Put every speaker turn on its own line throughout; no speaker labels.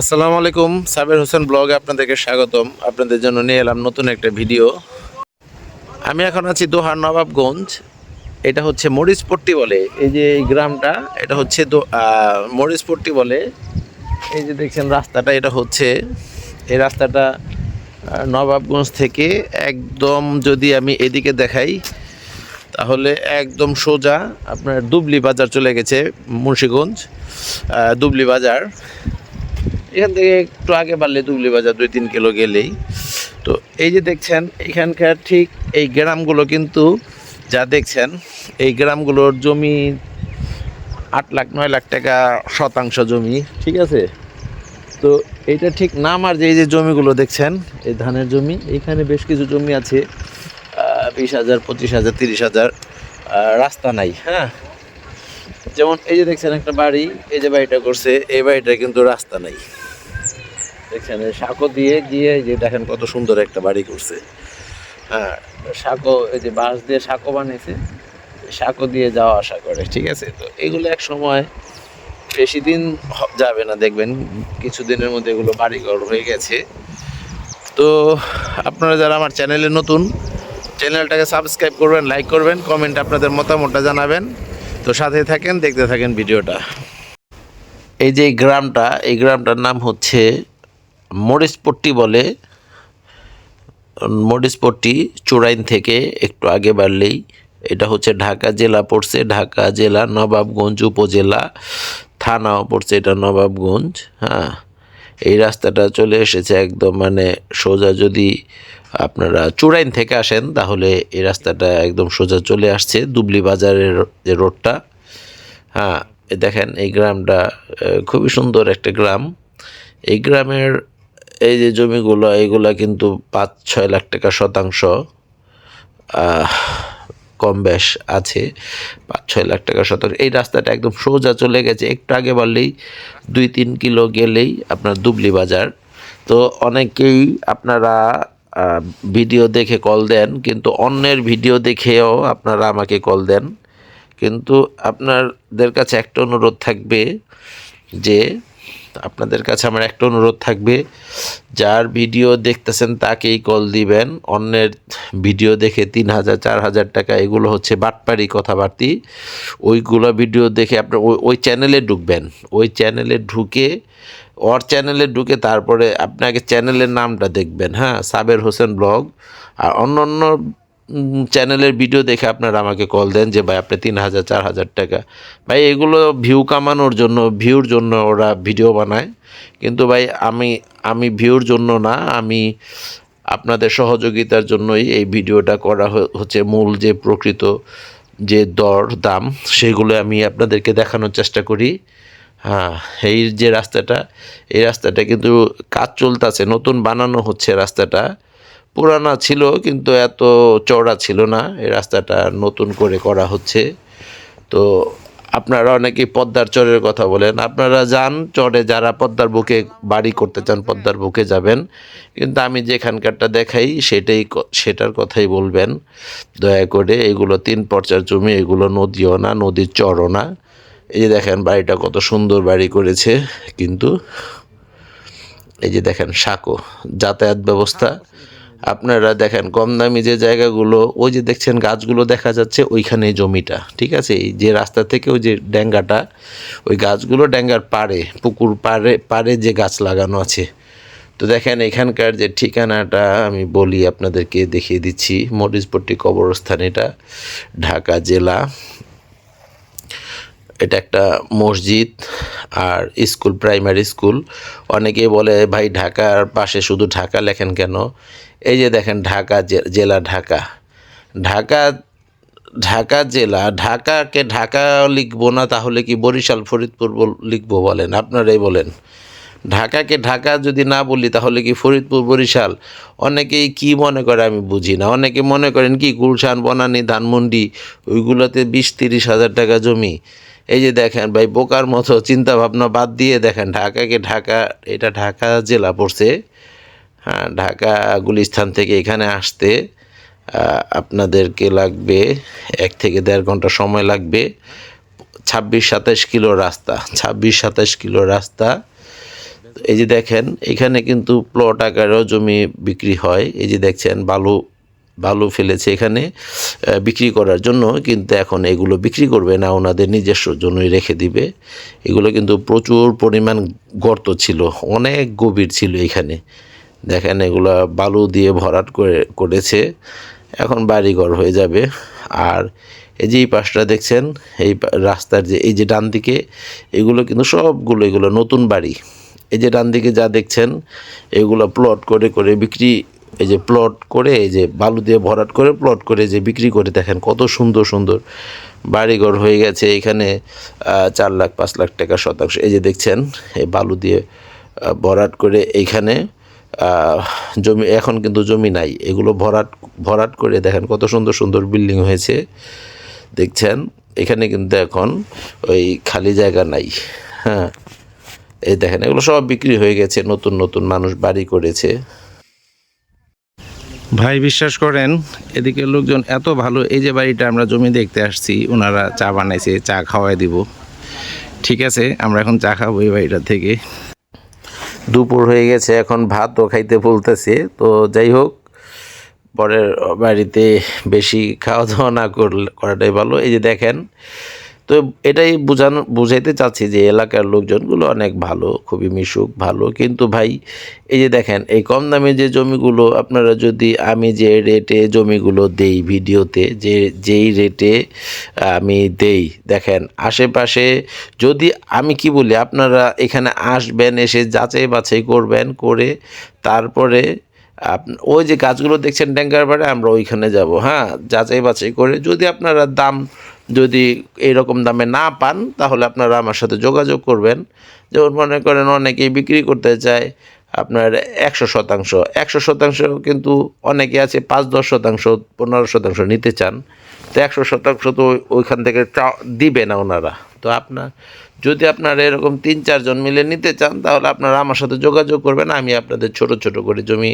আসসালামু আলাইকুম, সাবের হোসেন ব্লগে আপনাদেরকে স্বাগতম। আপনাদের জন্য নিয়ে এলাম নতুন একটা ভিডিও। আমি এখন আছি দোহার নবাবগঞ্জ। এটা হচ্ছে মরিচপট্টি বলে। এই যে এই গ্রামটা, এটা হচ্ছে মরিচপট্টি বলে। এই যে দেখছেন রাস্তাটা, এটা হচ্ছে এই রাস্তাটা নবাবগঞ্জ থেকে একদম যদি আমি এদিকে দেখাই, তাহলে একদম সোজা আপনার দুবলি বাজার চলে গেছে মুন্সীগঞ্জ দুবলি বাজার। এখান থেকে একটু আগে বাড়লে দুবলি বাজার দুই তিন কিলো গেলেই। তো এই যে দেখছেন, এখানকার ঠিক এই গ্রামগুলো কিন্তু যা দেখছেন, এই গ্রামগুলোর জমি আট লাখ, নয় লাখ টাকা শতাংশ জমি, ঠিক আছে? তো এইটা ঠিক নামার যে এই যে জমিগুলো দেখছেন, এই ধানের জমি, এখানে বেশ কিছু জমি আছে বিশ হাজার, পঁচিশ হাজার, তিরিশ হাজার রাস্তা নাই হ্যাঁ? যেমন এই যে দেখছেন একটা বাড়ি, এই যে বাড়িটা করছে, এই বাড়িটা কিন্তু রাস্তা নাই। এই সাঁকো দিয়ে এই যে দেখেন কত সুন্দর একটা বাড়ি করছে। হ্যাঁ সাঁকো, এই যে বাঁশ দিয়ে সাঁকো বানিয়েছে, সাঁকো দিয়ে যাওয়া আসা করে, ঠিক আছে? তো এগুলো এক সময় বেশি দিন যাবে না, দেখবেন, কিছুদিনের মধ্যে এগুলো বাড়িঘর হয়ে গেছে। তো আপনারা যারা আমার চ্যানেলে নতুন, চ্যানেলটাকে সাবস্ক্রাইব করবেন, লাইক করবেন, কমেন্ট আপনাদের মতামতটা জানাবেন। তো সাথে থাকেন, দেখতে থাকেন ভিডিওটা। এই যে গ্রামটা, এই গ্রামটার নাম হচ্ছে মরিচপট্টি বলে, মরিচপট্টি চোরাইন থেকে একটু আগে বাড়লেই, এটা হচ্ছে ঢাকা জেলা পড়ছে, ঢাকা জেলা, নবাবগঞ্জ উপজেলা, থানাও পড়ছে এটা নবাবগঞ্জ হ্যাঁ। এই রাস্তাটা চলে এসেছে একদম মানে সোজা যদি আপনারা চুরাইন থেকে আসেন, তাহলে এই রাস্তাটা একদম সোজা চলে আসছে দুবলি বাজারের যে রোডটা হ্যাঁ। দেখেন, এই গ্রামটা খুবই সুন্দর একটা গ্রাম। এই গ্রামের এই যে জমিগুলো এইগুলা কিন্তু পাঁচ, ছয় লাখ টাকা শতাংশ কম বেশ আছে। পাঁচ, ছয় লাখ টাকা শতাংশ। এই রাস্তাটা একদম সোজা চলে গেছে। একটু আগে বাড়লেই দুই, তিন কিলো গেলেই আপনার দুবলি বাজার। তো অনেকেই আপনারা ভিডিও দেখে কল দেন, কিন্তু অন্যের ভিডিও দেখেও আপনারা আমাকে কল দেন। কিন্তু আপনাদের কাছে একটা অনুরোধ থাকবে যে আপনাদের কাছে আমার একটা অনুরোধ থাকবে, যার ভিডিও দেখতেছেন তাকেই কল দিবেন। অন্যের ভিডিও দেখে তিন হাজার, চার হাজার টাকা, এগুলো হচ্ছে বাটপাড়ি কথাবার্তি। ওইগুলো ভিডিও দেখে আপনার ওই ওই চ্যানেলে ঢুকবেন। ওই চ্যানেলে ঢুকে, ওর চ্যানেলে ঢুকে তারপরে আপনাকে চ্যানেলের নামটা দেখবেন হ্যাঁ? সাবের হোসেন ব্লগ। আর অন্য অন্য চ্যানেলের ভিডিও দেখে আপনারা আমাকে কল দেন যে, ভাই, আপনি তিন হাজার, চার হাজার টাকা। ভাই, এগুলো ভিউ কামানোর জন্য ভিউর জন্য ওরা ভিডিও বানায়। কিন্তু ভাই, আমি আমি ভিউর জন্য না, আমি আপনাদের সহযোগিতার জন্যই এই ভিডিওটা করা হচ্ছে মূল যে প্রকৃত যে দর, দাম, সেগুলো আমি আপনাদেরকে দেখানোর চেষ্টা করি। হ্যাঁ এই যে রাস্তাটা, এই রাস্তাটা কিন্তু কাজ চলতেছে, নতুন বানানো হচ্ছে রাস্তাটা। পুরানা ছিল, কিন্তু এত চওড়া ছিল না। এই রাস্তাটা নতুন করে করা হচ্ছে। তো আপনারা অনেকেই পদ্মার চরের কথা বলেন। আপনারা যান চরে, যারা পদ্মার বুকে বাড়ি করতে চান, পদ্মার বুকে যাবেন। কিন্তু আমি যেখানকারটা দেখাই, সেটাই সেটার কথাই বলবেন। দয়া করে এগুলো তিন পর্চার জমি, এগুলো নদীও না, নদীর চরও না। এই যে দেখেন, বাড়িটা কত সুন্দর বাড়ি করেছে, কিন্তু এই যে দেখেন, সাঁকো, যাতায়াত ব্যবস্থা। আপনারা দেখেন কম দামি যে জায়গাগুলো, ওই যে দেখছেন গাছগুলো দেখা যাচ্ছে ওইখানে জমিটা, ঠিক আছে? এই যে রাস্তা থেকে ওই যে ড্যাঙ্গাটা ওই গাছগুলো ড্যাঙ্গার পাড়ে, পুকুর পাড়ে পাড়ে যে গাছ লাগানো আছে। তো দেখেন, এখানকার যে ঠিকানাটা আমি বলি আপনাদেরকে দেখিয়ে দিচ্ছি, মরিচপট্টি কবরস্থান এটা, ঢাকা জেলা। এটা একটা মসজিদ আর স্কুল, প্রাইমারি স্কুল। অনেকেই বলে, ভাই, ঢাকার পাশে শুধু ঢাকা লেখেন কেন? এই যে দেখেন, ঢাকা জেলা ঢাকা। ঢাকা ঢাকা জেলা, ঢাকাকে ঢাকা লিখব না, তাহলে কি বরিশাল, ফরিদপুর লিখব বলেন? আপনারাই বলেন। ঢাকাকে ঢাকা যদি না বলি, তাহলে কি ফরিদপুর, বরিশাল? অনেকেই কি মনে করে আমি বুঝি না। অনেকে মনে করেন কি, গুলশান, বনানি, ধানমন্ডি, ওইগুলোতে বিশ তিরিশ হাজার টাকা জমি। এই যে দেখেন ভাই, বোকার মতো চিন্তা ভাবনা বাদ দিয়ে দেখেন, ঢাকাকে ঢাকা, এটা ঢাকা জেলা পড়ছে। হ্যাঁ ঢাকা গুলিস্থান থেকে এখানে আসতে আপনাদেরকে লাগবে এক থেকে দেড় ঘণ্টা সময় লাগবে। ছাব্বিশ সাতাশ কিলো রাস্তা, ছাব্বিশ সাতাশ কিলো রাস্তা। এই যে দেখেন, এখানে কিন্তু প্লট আকারেও জমি বিক্রি হয়। এই যে দেখছেন, বালু বালু ফেলেছে এখানে বিক্রি করার জন্য, কিন্তু এখন এগুলো বিক্রি করবে না, ওনাদের নিজস্ব জন্যই রেখে দিবে। এগুলো কিন্তু প্রচুর পরিমাণ গর্ত ছিল, অনেক গভীর ছিল এখানে। দেখেন, এগুলো বালু দিয়ে ভরাট করে, করেছে। এখন বাড়িঘর হয়ে যাবে। আর এই যে এই পাশটা দেখছেন, এই রাস্তার যে, এই যে ডান দিকে, এগুলো কিন্তু সবগুলো এগুলো নতুন বাড়ি। এই যে ডান দিকে যা দেখছেন, এগুলো প্লট করে করে বিক্রি এই যে প্লট করে, এই যে বালু দিয়ে ভরাট করে প্লট করে যে বিক্রি করে, দেখেন কত সুন্দর সুন্দর বাড়িঘর হয়ে গেছে এখানে চার লাখ, পাঁচ লাখ টাকা শতাংশ। এই যে দেখছেন, এই বালু দিয়ে ভরাট করে এইখানে জমি, এখন কিন্তু জমি নাই। এগুলো ভরাট ভরাট করে দেখেন কত সুন্দর সুন্দর বিল্ডিং হয়েছে। দেখছেন, এখানে কিন্তু এখন ওই খালি জায়গা নাই। হ্যাঁ এই দেখেন, এগুলো সব বিক্রি হয়ে গেছে, নতুন নতুন মানুষ বাড়ি করেছে।
ভাই, বিশ্বাস করেন এদিকে লোকজন এত ভালো, এই যে বাড়িটা আমরা জমি দেখতে আসছি, ওনারা চা বানাইছে, চা খাওয়াই দিব। ঠিক আছে, আমরা এখন চা খাব এই বাড়িটা থেকে।
দুপুর হয়ে গেছে, এখন ভাতও খাইতে বলতেছে। তো যাই হোক, পরের বাড়িতে বেশি খাওয়া দাওয়া না করলে করাটাই ভালো। এই যে দেখেন তো এটাই বোঝানো, বুঝাইতে চাচ্ছি যে এলাকার লোকজনগুলো অনেক ভালো, খুবই মিশুক, ভালো। কিন্তু ভাই, এই যে দেখেন, এই কম দামে যে জমিগুলো, আপনারা যদি আমি যে রেটে জমিগুলো দেই ভিডিওতে, যে, যেই রেটে আমি দেই, দেখেন, আশেপাশে যদি আমি কি বলি, আপনারা এখানে আসবেন, এসে যাচাই বাছাই করবেন করে তারপরে ওই যে গাছগুলো দেখছেন ট্যাঙ্কার পাড়ে, আমরা ওইখানে যাব। হ্যাঁ যাচাই বাছাই করে যদি আপনারা দাম যদি এইরকম দামে না পান, তাহলে আপনারা আমার সাথে যোগাযোগ করবেন। যেমন মনে করেন অনেকেই বিক্রি করতে চায় আপনার একশো শতাংশ। একশো শতাংশ কিন্তু অনেকে আছে পাঁচ, দশ শতাংশ, পনেরো শতাংশ নিতে চান। তো একশো শতাংশ তো ওইখান থেকে দিবে না ওনারা। তো আপনার যদি আপনারা এরকম তিন, চারজন মিলে নিতে চান, তাহলে আপনারা আমার সাথে যোগাযোগ করবেন, আমি আপনাদের ছোট ছোট করে জমি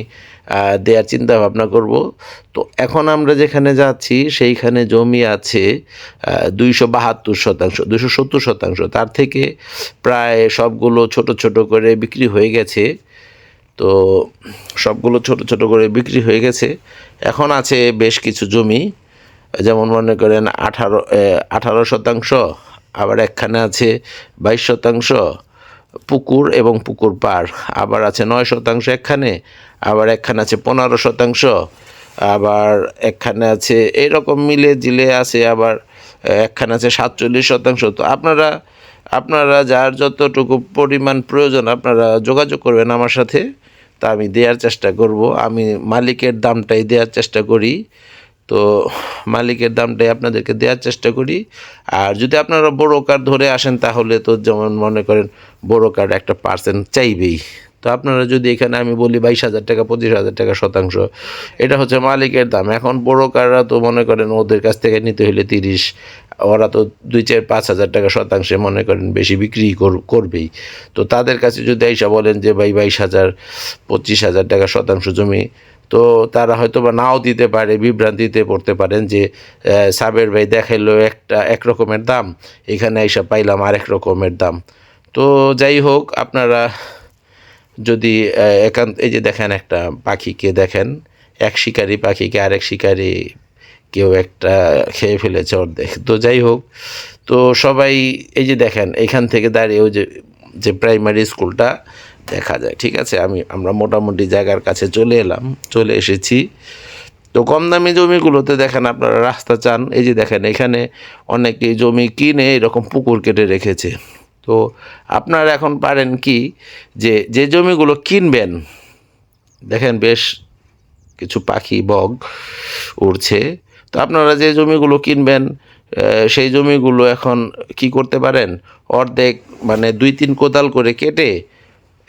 দেওয়ার চিন্তা ভাবনা করব। তো এখন আমরা যেখানে যাচ্ছি, সেইখানে জমি আছে দুইশো বাহাত্তর শতাংশ, দুইশো সত্তর শতাংশ। তার থেকে প্রায় সবগুলো ছোট ছোট করে বিক্রি হয়ে গেছে। তো সবগুলো ছোট ছোট করে বিক্রি হয়ে গেছে। এখন আছে বেশ কিছু জমি, যেমন মনে করেন আঠারো আঠারো শতাংশ। আবার একখানে আছে বাইশ শতাংশ পুকুর এবং পুকুর পার আবার আছে নয় শতাংশ একখানে, আবার একখানে আছে পনেরো শতাংশ, আবার একখানে আছে এইরকম মিলে জিলে আছে, আবার একখানে আছে সাতচল্লিশ শতাংশ। তো আপনারা আপনারা যার যতটুকু পরিমাণ প্রয়োজন আপনারা যোগাযোগ করবেন আমার সাথে, তা আমি দেওয়ার চেষ্টা করব। আমি মালিকের দামটাই দেওয়ার চেষ্টা করি। তো মালিকের দামটাই আপনাদেরকে দেওয়ার চেষ্টা করি। আর যদি আপনারা বড় কার ধরে আসেন, তাহলে তো যেমন মনে করেন বড় কার একটা পার্সেন্ট চাইবেই। তো আপনারা যদি এখানে আমি বলি বাইশ হাজার টাকা, পঁচিশ হাজার টাকা শতাংশ, এটা হচ্ছে মালিকের দাম। এখন বড় কাররা তো মনে করেন ওদের কাছ থেকে নিতে হলে তিরিশ, ওরা তো দুই, চার, পাঁচ হাজার টাকা শতাংশে মনে করেন বেশি বিক্রি কর- করবেই। তো তাদের কাছে যদি আইসা বলেন যে, ভাই, বাইশ হাজার, পঁচিশ হাজার টাকা শতাংশ জমি তো তারা হয়তো বা নাও দিতে পারে, বিভ্রান্তিতে পড়তে পারেন যে সাবের ভাই দেখাইলো একটা এক রকমের দাম, এখানে আইসা পাইলাম আরেক রকমের দাম। তো যাই হোক, আপনারা যদি একান্ত এই যে দেখেন একটা পাখিকে দেখেন, এক শিকারি পাখিকে আরেক শিকারি কেউ একটা খেয়ে ফেলেছে ওর অর্ধেক। তো যাই হোক, তো সবাই, এই যে দেখেন, এখান থেকে দাঁড়িয়ে ওই যে যে প্রাইমারি স্কুলটা দেখা যায়, ঠিক আছে? আমি, আমরা মোটামুটি জায়গার কাছে চলে এলাম, চলে এসেছি। তো কম দামি জমিগুলোতে দেখেন আপনারা রাস্তা চান, এই যে দেখেন এখানে অনেকে জমি কিনে এরকম পুকুর কেটে রেখেছে। তো আপনারা এখন পারেন কি যে যে জমিগুলো কিনবেন, দেখেন বেশ কিছু পাখি বগ উড়ছে। তো আপনারা যে জমিগুলো কিনবেন সেই জমিগুলো এখন কি করতে পারেন? অর্ধেক মানে দুই তিন কোদাল করে কেটে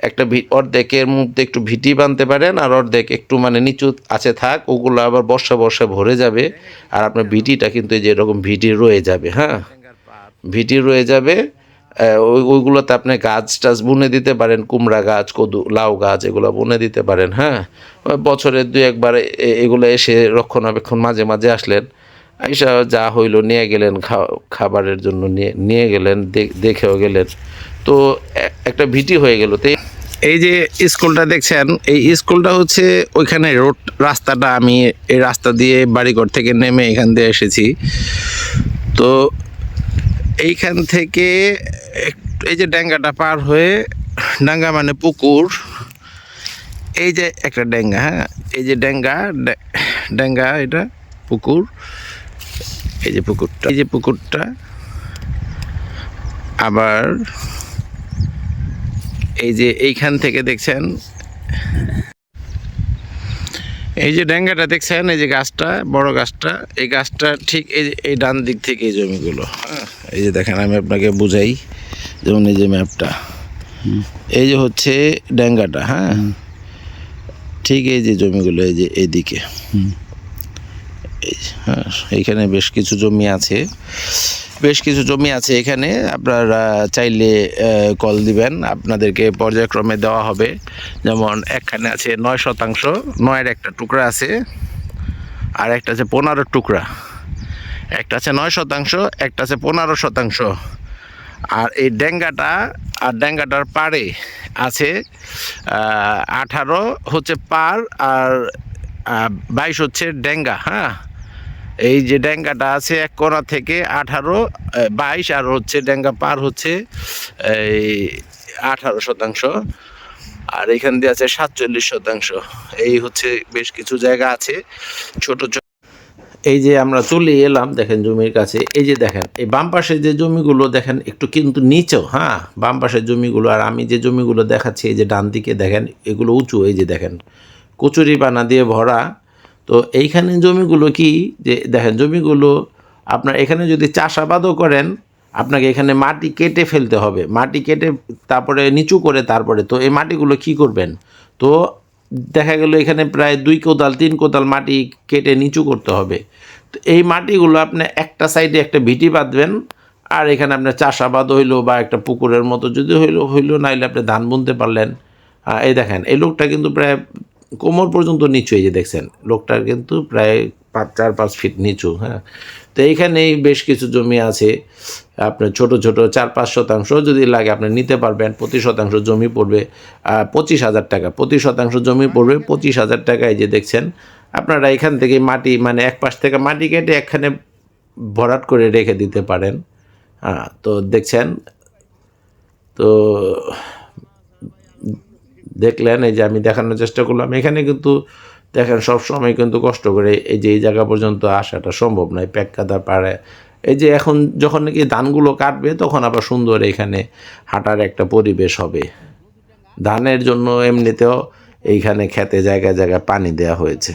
একটা অর্ধেকের মধ্যে একটু ভিটি বানতে পারেন আর অর্ধেক একটু মানে নিচু আছে থাক, ওগুলো আবার বর্ষা বর্ষা ভরে যাবে আর আপনার ভিটিটা কিন্তু এই যে এরকম ভিটি রয়ে যাবে হ্যাঁ? ভিটি রয়ে যাবে ওই ওইগুলোতে আপনি গাছ টাছ বুনে দিতে পারেন, কুমড়া গাছ, কদু, লাউ গাছ এগুলো বুনে দিতে পারেন হ্যাঁ? বছরে দুই একবার এগুলো এসে রক্ষণাবেক্ষণ মাঝে মাঝে আসলেন, আইসা যা হইল নিয়ে গেলেন খাবারের জন্য নিয়ে নিয়ে গেলেন, দে- দেখেও গেলেন। তো একটা ভিটি হয়ে গেল, তো এই যে স্কুলটা দেখছেন, এই স্কুলটা হচ্ছে ওইখানে রোড রাস্তাটা, আমি এই রাস্তা দিয়ে বাড়িঘর থেকে নেমে এখান দিয়ে এসেছি। তো এইখান থেকে এই যে ড্যাঙ্গাটা পার হয়ে ডাঙ্গা মানে পুকুর, এই যে একটা ড্যাঙ্গা হ্যাঁ এই যে ড্যাঙ্গা ড্যা- ড্যাঙ্গা এটা পুকুর, এই যে পুকুরটা, এই যে পুকুরটা, আবার এই যে এইখান থেকে দেখছেন। এই যে ডেঙ্গাটা দেখছেন, এই যে গাছটা, বড় গাছটা, এই গাছটা ঠিক এই যে এই ডান দিক থেকে এই জমিগুলো হ্যাঁ? এই যে দেখেন, আমি আপনাকে বুঝাই, যেমন এই যে ম্যাপটা। এই যে হচ্ছে ডেঙ্গাটা হ্যাঁ? ঠিক এই যে জমিগুলো, এই যে এইদিকে। হ্যাঁ এইখানে বেশ কিছু জমি আছে। বেশ কিছু জমি আছে এখানে। আপনারা চাইলে কল দিবেন। আপনাদেরকে পর্যায়ক্রমে দেওয়া হবে। যেমন একখানে আছে নয় শতাংশ, নয়ের একটা টুকরা আছে, আর একটা আছে পনেরো টুকরা। একটা আছে নয় শতাংশ, একটা আছে পনেরো শতাংশ। আর এই ডেঙ্গাটা, আর ডেঙ্গাটার পাড়ে আছে আঠারো হচ্ছে পার, আর বাইশ হচ্ছে ডেঙ্গা হ্যাঁ? এই যে ডেঙ্গাটা আছে এক কোণা থেকে আঠারো বাইশ আর হচ্ছে ডেঙ্গা পার হচ্ছে, এই আঠারো শতাংশ। আর এখান দিয়ে আছে সাতচল্লিশ শতাংশ। এই হচ্ছে বেশ কিছু জায়গা আছে, ছোট ছোট এই যে আমরা চলে এলাম, দেখেন জমির কাছে। এই যে দেখেন, এই বাম পাশে যে জমিগুলো দেখেন, একটু কিন্তু নিচেও হ্যাঁ? বাম পাশের জমিগুলো, আর আমি যে জমিগুলো দেখাচ্ছি, এই যে ডান দিকে দেখেন, এগুলো উঁচু, এই যে দেখেন। কচুরি পানা দিয়ে ভরা তো এইখানে জমিগুলো কি? যে দেখেন জমিগুলো আপনার এখানে যদি চাষাবাদও করেন, আপনাকে এখানে মাটি কেটে ফেলতে হবে। মাটি কেটে তারপরে নিচু করে তারপরে তো এই মাটিগুলো কি করবেন? তো দেখা গেল এখানে প্রায় দুই কোদাল, তিন কোদাল মাটি কেটে নিচু করতে হবে। তো এই মাটিগুলো আপনি একটা সাইডে একটা ভিটি বাঁধবেন, আর এখানে আপনার চাষাবাদ হইল বা একটা পুকুরের মতো যদি হইল হইল, নাইলে আপনি ধান বুনতে পারলেন। এই দেখেন, এই লোকটা কিন্তু প্রায় কোমর পর্যন্ত নিচু, এই যে দেখছেন, লোকটার কিন্তু প্রায় পাঁচ, চার, পাঁচ ফিট নিচু হ্যাঁ? তো এইখানেই বেশ কিছু জমি আছে, আপনার ছোট ছোট চার, পাঁচ শতাংশ যদি লাগে আপনি নিতে পারবেন প্রতি শতাংশ জমি পড়বে পঁচিশ হাজার টাকা প্রতি শতাংশ জমি পড়বে, পঁচিশ হাজার টাকা, এই যে দেখছেন, আপনারা এখান থেকে মাটি মানে এক পাশ থেকে মাটি কেটে একখানে ভরাট করে রেখে দিতে পারেন হ্যাঁ? তো দেখছেন, তো দেখলেন, এই যে আমি দেখানোর চেষ্টা করলাম। এখানে কিন্তু দেখেন, সবসময় কিন্তু কষ্ট করে এই যে এই জায়গা পর্যন্ত আসাটা সম্ভব নয়, প্যাক কাদা পাড়ে। এই যে এখন যখন নাকি ধানগুলো কাটবে, তখন আবার সুন্দর এখানে হাঁটার একটা পরিবেশ হবে। ধানের জন্য এমনিতেও এইখানে খেতে জায়গায় জায়গায় পানি দেওয়া হয়েছে।